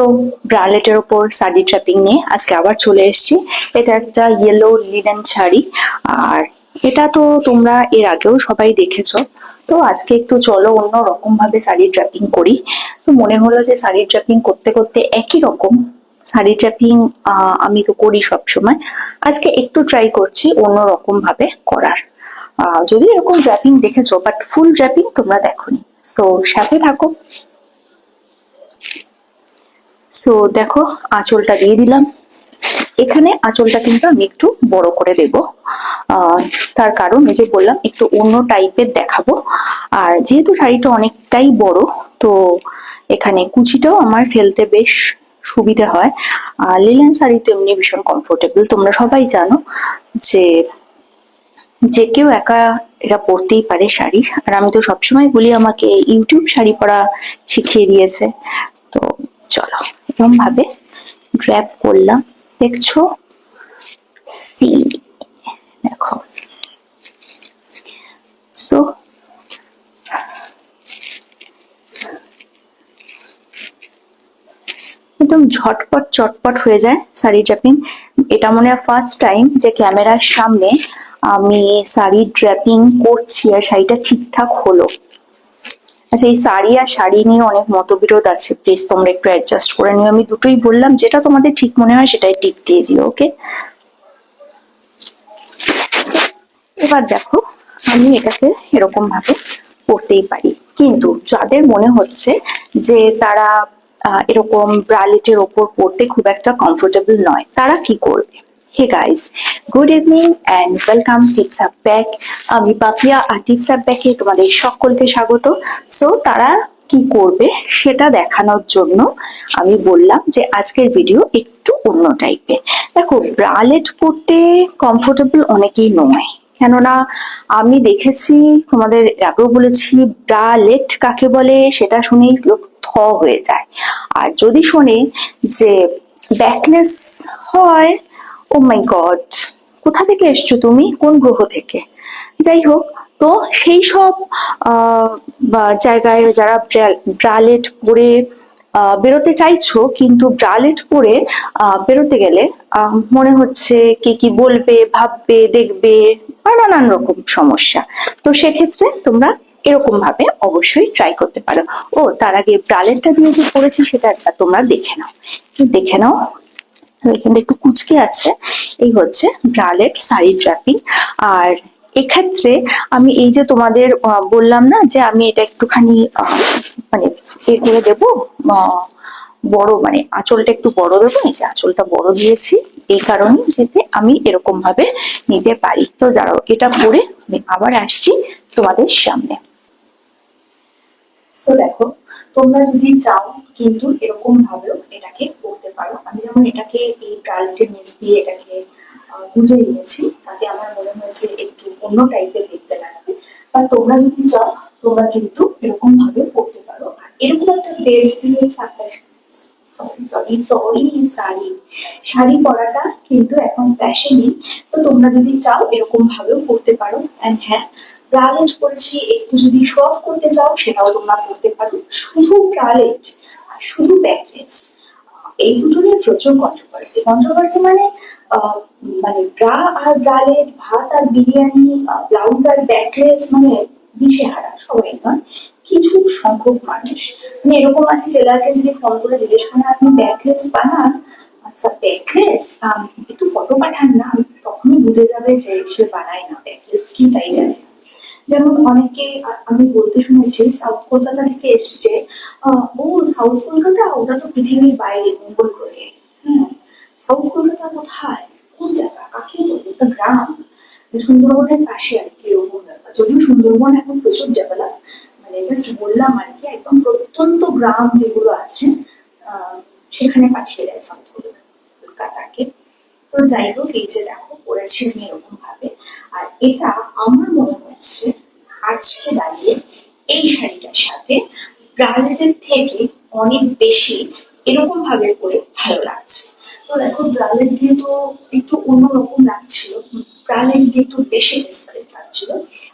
So ব্রালেটের ওপর sari trapping নিয়ে আজকে আবার চলে এসেছি। এটা একটা ইয়েলো লিনেন শাড়ি। আর এটা তো তোমরা এর আগেও সবাই দেখেছ। তো আজকে একটু চলো অন্য রকম ভাবে শাড়ি ট্র্যাপিং করি। তো মনে হলো যে শাড়ি ট্র্যাপিং করতে করতে একই রকম। শাড়ি ট্র্যাপিং আমি তো করি সব সময় আজকে একটু ট্রাই করছি অন্য রকম ভাবে করার যদি এরকম ড্র্যাপিং দেখেছ বাট ফুল ড্র্যাপিং তোমরা দেখোনি। সো সাথে থাকো। সো দেখো, আঁচলটা দিয়ে দিলাম। এখানে আঁচলটা কিন্তু আমি একটু বড় করে দেব। তার কারণ এই যে বললাম, একটু অন্য টাইপের দেখাবো। আর যেহেতু শাড়িটা অনেকটাই বড়, তো এখানে কুচিটাও আমার ফেলতে বেশ সুবিধে হয়। আর লিলেন শাড়ি তো এমনি ভীষণ কমফোর্টেবল তোমরা সবাই জানো যে যে কেউ একা এটা পরতেই পারে শাড়ি। আর আমি তো সবসময় বলি, আমাকে ইউটিউব শাড়ি পরা শিখিয়ে দিয়েছে। তো চলো। এরকম ভাবে ড্র্যাপ করলাম। দেখছ? সি দেখো। সো একদম ঝটপট, চটপট হয়ে যায় শাড়ি ড্র্যাপিং এটা মনে হয় ফার্স্ট টাইম যে ক্যামেরার সামনে আমি শাড়ি ড্র্যাপিং করছি আর শাড়িটা ঠিকঠাক হলো। আচ্ছা এই শাড়ি আর শাড়ি নিয়ে অনেক মতবিরোধ আছে। প্লিজ তোমরা একটু অ্যাডজাস্ট করে নিও। আমি দুটোই বললাম, যেটা তোমাদের ঠিক মনে হয় সেটাই টিক দিয়ে দিও ওকে এবার দেখো, আমি এটাকে এরকম ভাবে করতেই পারি। কিন্তু যাদের মনে হচ্ছে যে তারা এরকম ব্রালেটের ওপর পড়তে খুব একটা কমফোর্টেবল নয়, তারা কি করবে? Hey guys good evening and welcome tips up back আমি পাপিয়া আর টিপস আপ ব্যাকে তোমাদের সকলকে স্বাগত। সো তারা কি করবে সেটা দেখানোর জন্য আমি বললাম যে আজকের ভিডিও একটু অন্য টাইপের দেখো ব্রালেট পরতে কমফোর্টেবল অনেকেই নয়। কেননা, আমি দেখেছি, তোমাদের আগেও বলেছি ব্রালেট কাকে বলে সেটা শুনেই লোক থ হয়ে যায়। আর যদি শোনে যে ব্যাকলেস হয় ও মাই গড কোথা থেকে এসছো তুমি? কোন গ্রহ থেকে? যাই হোক, তো সেই সব জায়গায় যারা ব্রালেট পরে বেরোতে চাইছো, কিন্তু ব্রালেট পরে বেরোতে গেলে মনে হচ্ছে কে কি বলবে, ভাববে, দেখবে আর নানান রকম সমস্যা। তো সেক্ষেত্রে তোমরা এরকম ভাবে অবশ্যই ট্রাই করতে পারো। ও, তার আগে ব্রালেটটা দিয়ে যে পড়েছি, সেটা একবার তোমরা দেখে নাও। দেখে নাও। এখানে একটু কুচকে আছে। এই হচ্ছে ব্রালেট শাড়ি ট্র্যাপিং আর এক্ষেত্রে আমি এই যে তোমাদের বললাম না যে আমি এটা একটুখানি মানে এ করে দেবো বড় মানে আঁচলটা একটু বড় দেবো, এই যে আঁচলটা বড় দিয়েছি। এই কারণে যাতে আমি এরকম ভাবে নিতে পারি। তো দাঁড়াও, এটা পরে আমি আবার আসছি তোমাদের সামনে। তো দেখো, তোমরা যদি চাও কিন্তু এরকম ভাবেও এটাকে পারো। আমি যেমন এটাকে এই ব্রালেটের নিচ দিয়ে এটাকে গুজে নিয়েছি, তাতে আমার মনে হয়েছে একটু অন্য টাইপের দেখতে লাগবে। বা তোমরা যদি চাও, তোমরা কিন্তু এরকম ভাবে করতে পারো। এরকম একটা বেল্ট দিয়ে sorry sorry sorry sari. Sari পরাটা কিন্তু এখন ফ্যাশনই তো তোমরা যদি চাও এরকম ভাবেও করতে পারো। অ্যান্ড হ্যাঁ ব্রালেট করেছি, একটু যদি শো করতে চাও, সেটাও তোমরা করতে পারো। শুধু ব্রালেট আর শুধু ব্যাকলেস এই দুটো নিয়ে প্রচুর কন্ট্রোভার্সি কন্ট্রোভার্সি মানে মানে ব্রা আর ব্রালেট ভাত আর বিরিয়ানি ব্লাউজ আর ব্যাকলেস মানে দিশেহারা, সবাই নয়, কিছু সংখ্যক মানুষ। মানে এরকম আছে টেলারকে যদি ফোন করে জিজ্ঞেস করেন আপনি ব্যাকলেস বানান? আচ্ছা ব্যাকলেস একটু ফটো পাঠান না, তখনই বুঝে যাবে যে সে বানায় না ব্যাকলেস কি তাই জানে। না। যেমন অনেকে আমি বলতে শুনেছি, সাউথ কলকাতা থেকে এসছে ও সাউথ কলকাতা, ওটা তো পৃথিবীর বাইরে, মঙ্গল গ্রহে। হ্যাঁ সাউথ কলকাতা কোথায়? কোন জায়গা? কাকে বলব ওটা গ্রাম? সুন্দরবনের পাশে আর কি, এরকম ব্যাপার। যদিও সুন্দরবন এখন প্রচুর ডেভেলপ মানে জাস্ট বললাম আর কি, একদম প্রত্যন্ত গ্রাম যেগুলো আছে সেখানে পাঠিয়ে দেয় সাউথ কলকাতাকে। তো যাই হোক, এই যে দেখো, করেছি এরকম ভাবে আর এটা আমার মনে হচ্ছে আজকে দাঁড়িয়ে এই শাড়িটার সাথে ব্রালেটের থেকে অনেক বেশি এরকম ভাবে পরে ভালো লাগছে। তো দেখো ব্রালেট দিয়ে তো একটু অন্যরকম লাগছিল। ব্রালেট দিয়ে একটু বেশি ডিসপারেট লাগছিল।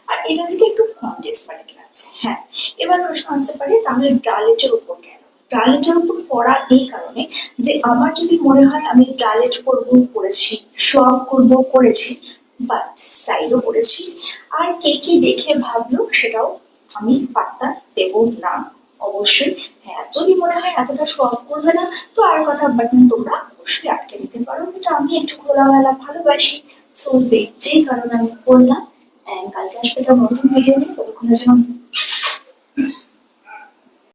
আর এটা থেকে একটু কম ডিসপারেট লাগছে। হ্যাঁ এবার প্রশ্ন আসতে পারে, তাহলে ব্রালেটের উপর কেন? ট্রায়ালেটের উপর পড়া এই কারণে যে আমার যদি মনে হয় আমি ট্রায়ালেট করব করেছি অফ করব, করেছি বাট স্টাইলও করেছি আর কে কে দেখে ভাবলো সেটাও আমি পাত্তা দেব না, অবশ্যই। হ্যাঁ যদি মনে হয় এতটা শো অফ করবে না, তো আর কথা বাটন তোমরা অবশ্যই আটকে নিতে পারো। এটা আমি একটু খোলামেলা ভালোবাসি। সো যেই কারণ আমি করলাম And কালকে আসবে এটা নতুন ভিডিও নিয়ে ততক্ষণের জন্য